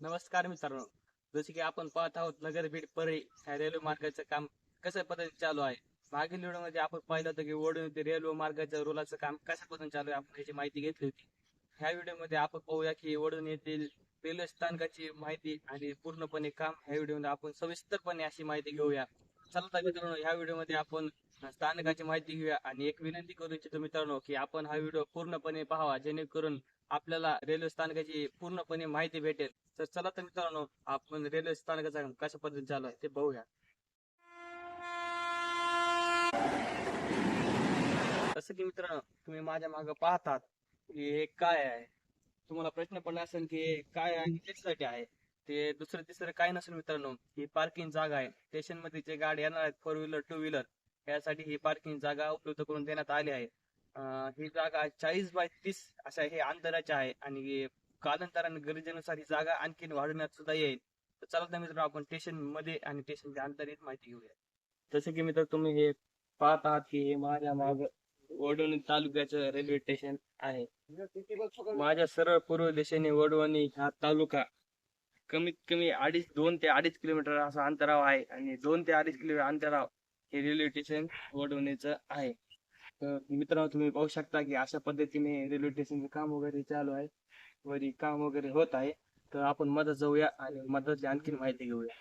नमस्कार मित्रांनो. जसे की आपण पाहत आहोत नगर बीड परळी ह्या रेल्वे मार्गाचं काम कशा पद्धतीने चालू आहे? मागील व्हिडिओमध्ये आपण पाहिलं होतं की ओढून ते रेल्वे मार्गाच्या रोलाचं काम कशा पद्धतीने चालू आहे आपण याची माहिती घेतली होती. ह्या व्हिडिओमध्ये आपण पाहूया की ओढून येथील रेल्वे स्थानकाची माहिती आणि पूर्णपणे काम ह्या व्हिडिओमध्ये आपण सविस्तरपणे अशी माहिती घेऊया. चला तर मित्रांनो ह्या व्हिडिओमध्ये आपण स्थानकाची माहिती घेऊया आणि एक विनंती करू इच्छितो मित्रांनो की आपण हा व्हिडिओ पूर्णपणे पाहावा जेणेकरून आपल्याला रेल्वे स्थानकाची पूर्णपणे माहिती भेटेल. तर चला तर मित्रांनो आपण रेल्वे स्थानकाचा कशा पद्धतीने चालू आहे ते बघूया. जसं की मित्रांनो तुम्ही माझ्या मागे पाहतात की हे काय आहे? तुम्हाला प्रश्न पडला असेल की हे काय आहे आणि त्याच्यासाठी आहे. ते दुसरं तिसरं काय नसेल मित्रांनो ही पार्किंग जागा आहे. स्टेशनमध्ये जे गाडी येणार आहेत फोर व्हीलर टू व्हीलर यासाठी ही पार्किंग जागा उपलब्ध करून देण्यात आली आहे. ही जागा चाळीस बाय तीस अशा हे अंतराची आहे आणि कालांतराने गरजेनुसार ही जागा आणखी वाढवण्यात सुद्धा येईल. तर चला तर मित्रांनो आपण स्टेशनमध्ये आणि स्टेशनच्या अंतरित माहिती घेऊया. जसं की मित्र तुम्ही हे पाहत आहात की हे माझ्या माग वडवणी तालुक्याचं रेल्वे स्टेशन आहे. माझ्या सरळ पूर्व दिशेने वडवणी हा तालुका कमीत कमी अडीच दोन ते अडीच किलोमीटर असा अंतराव आहे आणि दोन ते अडीच किलोमीटर अंतराव हे रेल्वे स्टेशन वडवणीचं आहे. तर मित्रांनो तुम्ही पाहू शकता की अशा पद्धतीने रेल्वे स्टेशनचं काम वगैरे चालू आहे. वरी काम वगैरे होत आहे तर आपण मदत जाऊया आणि मदतची आणखी माहिती घेऊया.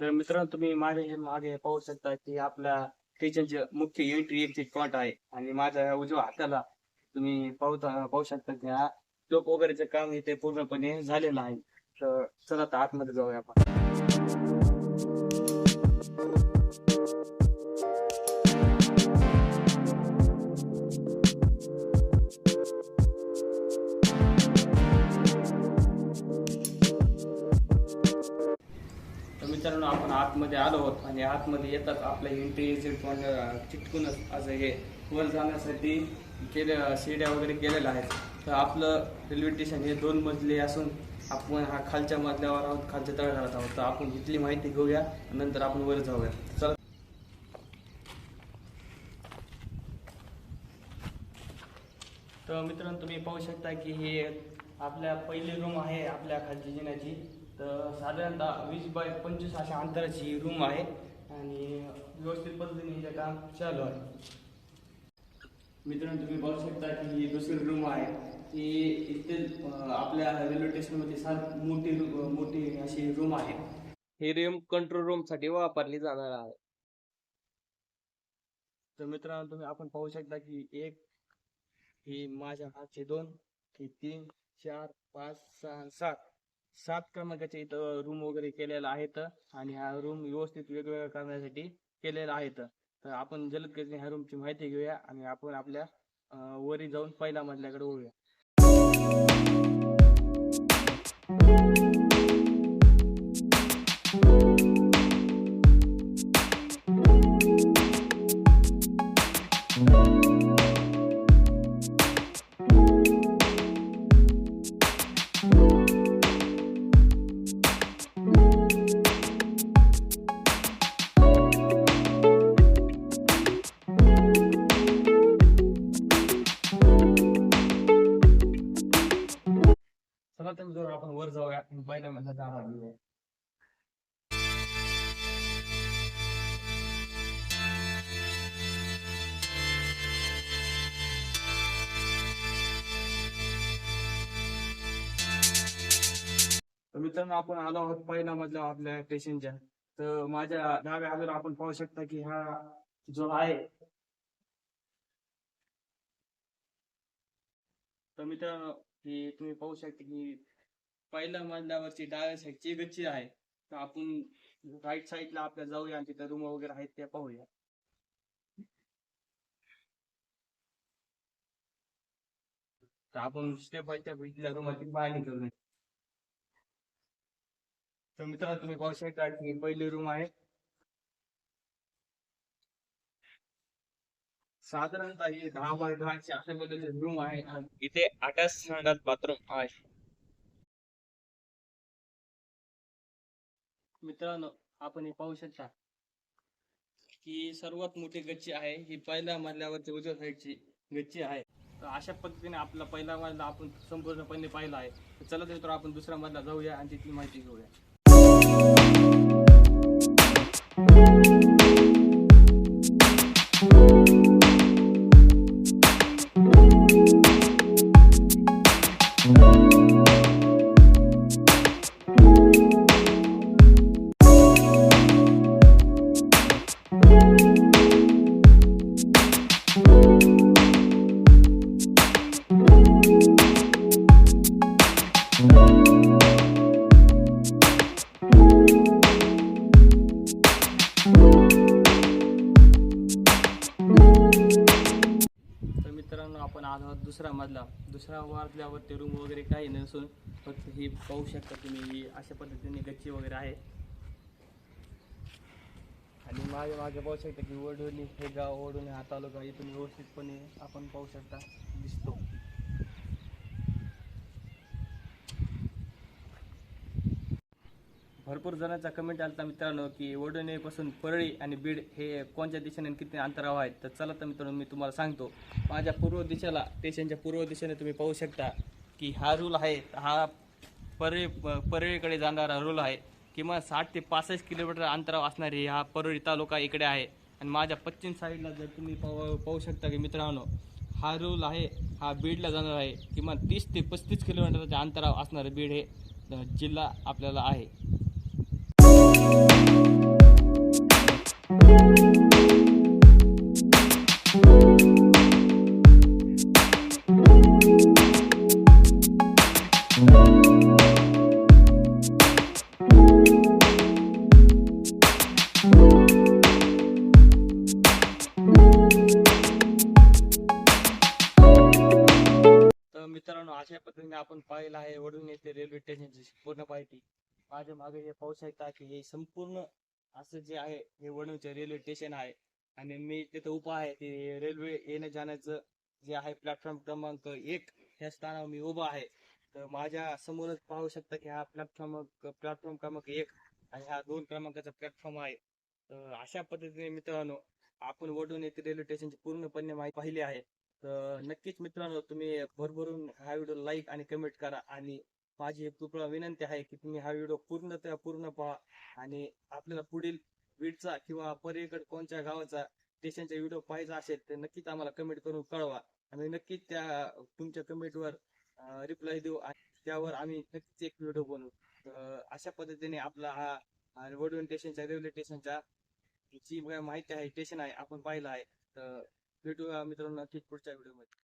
तर मित्रांनो तुम्ही माझ्या मागे पाहू शकता की आपल्या किचनचे मुख्य एंट्री एक्झिट पॉइंट आहे आणि माझ्या उजव्या हाताला तुम्ही पाहता पाहू शकता की हा टोप वगैरेचं काम इथे पूर्णपणे झालेलं आहे. तर चला तर आतमध्ये जाऊया आपण. मित्रांनो आपण आतमध्ये आलो आहोत. आणि आतमध्ये येतात आपल्या एंट्री एक्झिट पॉईंट चिटकूनच असं हे वर जाण्यासाठी केले शिड्या वगैरे केलेल्या आहेत. तर आपलं रेल्वे स्टेशन हे दोन मजले असून आपण हा खालच्या मजल्यावर आहोत खालच्या तळागाळात आहोत. तर आपण इथली माहिती घेऊया नंतर आपण वर जाऊया. चला. तर मित्रांनो तुम्ही पाहू शकता की हे आपल्या पहिली रूम आहे आपल्या खालची जिण्याची तर साधारणतः वीस बाय पंचवीस अशा अंतराची रूम आहे आणि व्यवस्थित पद्धतीने हे काम चालू आहे. मित्रांनो तुम्ही पाहू शकता की ही दुसरी रूम आहे. ती इथे आपल्या रेल्वे स्टेशनमध्ये सात मोठी मोठी अशी रूम आहे. ही रूम कंट्रोल रूमसाठी वापरली जाणार आहे. तर मित्रांनो तुम्ही आपण पाहू शकता की एक ही माझ्या हातचे दोन ही तीन चार पाच सहा सात. सात क्रमांकाच्या इथं रूम वगैरे केलेला आहेत आणि हा रूम व्यवस्थित वेगवेगळ्या करण्यासाठी केलेला आहेत तर. आपण जलद गतीने ह्या रूमची माहिती घेऊया आणि आपण आपल्या वरी जाऊन पहिल्या मजल्याकडे वळूया. मजल्याचा तर मित्रांनो आपण आलो आहोत पहिला मजला आपल्या पेशंटच्या तर माझ्या डाव्या अगोदर आपण पाहू शकता की हा जो आहे तर मित्र ही तुम्ही पाहू शकता की पहिल्या मजल्यावरची डाव्या साईडची गच्ची आहे. तर आपण राईट साईडला आपल्या जाऊया आणि तिथे रूम वगैरे आहेत त्या पाहूया. तर आपण स्टेप बाय स्टेप इथल्या रूमाची बाहेर करूया. तर मित्रांनो तुम्ही पाहू शकता की पहिली रूम आहे. साधारणतः ही दहा बाय दहाची अशा पद्धतीचे रूम आहे इथे अटॅच संडास बाथरूम आहे. मित्रांनो आपण हे पाहू शकता की सर्वात मोठी गच्ची आहे. ही पहिल्या मजल्यावरची उजव्या साईडची गच्ची आहे. तर अशा पद्धतीने आपला पहिला मजला आपण संपूर्णपणे पाहिला आहे. तर चला तर आपण दुसऱ्या मजला जाऊया आणि तिथली माहिती घेऊया. आपण आलो आहोत दुसरा मजला दुसरा मजल्यावरती रूम वगैरे काही नसून फक्त ही पाहू शकता तुम्ही ही अशा पद्धतीने गच्ची वगैरे आहे. आणि मागे मागे पाहू शकता की वडोली हे गाव वडोली हा तालुका इथून व्यवस्थितपणे आपण पाहू शकता दिसतो. भरपूर जणांचा कमेंट आलता मित्रांनो की वडोनेपासून परळी आणि बीड हे कोणत्या दिशेने आणि किती अंतरावर आहेत? तर चला तर मित्रांनो मी तुम्हाला सांगतो. माझ्या पूर्व दिशेला स्टेशनच्या पूर्व दिशेने तुम्ही पाहू शकता की हा रूल आहे हा परळी परळीकडे जाणारा रूल आहे. किमान साठ ते पासष्ट किलोमीटर अंतरावर असणारी हा परळी तालुका इकडे आहे. आणि माझ्या पश्चिम साईडला जर तुम्ही पाहू पाहू शकता की मित्रांनो हा रूल आहे हा बीडला जाणार आहे. किमान तीस ते पस्तीस किलोमीटरच्या अंतरावर असणारं बीड हे जिल्हा आपल्याला आहे. मित्रांनो अशा पद्धतीने आपण पाहिलं आहे वडून येथे रेल्वे स्टेशनची पूर्ण माहिती. माझ्या मागे हे पाहू शकता की हे संपूर्ण असं जे आहे हे वडूनचे रेल्वे स्टेशन आहे. आणि मी तिथं उभा आहे ते रेल्वे येण्या जाण्याचं जे आहे प्लॅटफॉर्म क्रमांक एक ह्या स्थानावर मी उभा आहे. तर माझ्या समोरच पाहू शकता की हा प्लॅटफॉर्म प्लॅटफॉर्म क्रमांक एक आणि हा दोन क्रमांकाचा प्लॅटफॉर्म आहे. तर अशा पद्धतीने मित्रांनो आपण वडून येथे रेल्वे स्टेशनची पूर्णपणे माहिती पाहिली आहे. तर नक्कीच मित्रांनो तुम्ही भरभरून हा व्हिडिओ लाईक आणि कमेंट करा आणि माझी एक तुला विनंती आहे की तुम्ही हा व्हिडिओ पूर्णतः पूर्ण पहा आणि आपल्याला पुढील बीडचा किंवा पर्यकड कोणत्या गावाचा स्टेशनचा व्हिडिओ पाहायचा असेल तर नक्कीच आम्हाला कमेंट करून कळवा. आम्ही नक्कीच त्या तुमच्या कमेंटवर रिप्लाय देऊ आणि त्यावर आम्ही नक्कीच एक व्हिडिओ बनवू. अशा पद्धतीने आपला हा वडवण स्टेशनच्या रेल्वे स्टेशनच्या जी माहिती आहे स्टेशन आहे आपण पाहिलं आहे. तर भेटूया मित्रांनो नक्कीच पुढच्या व्हिडिओमध्ये.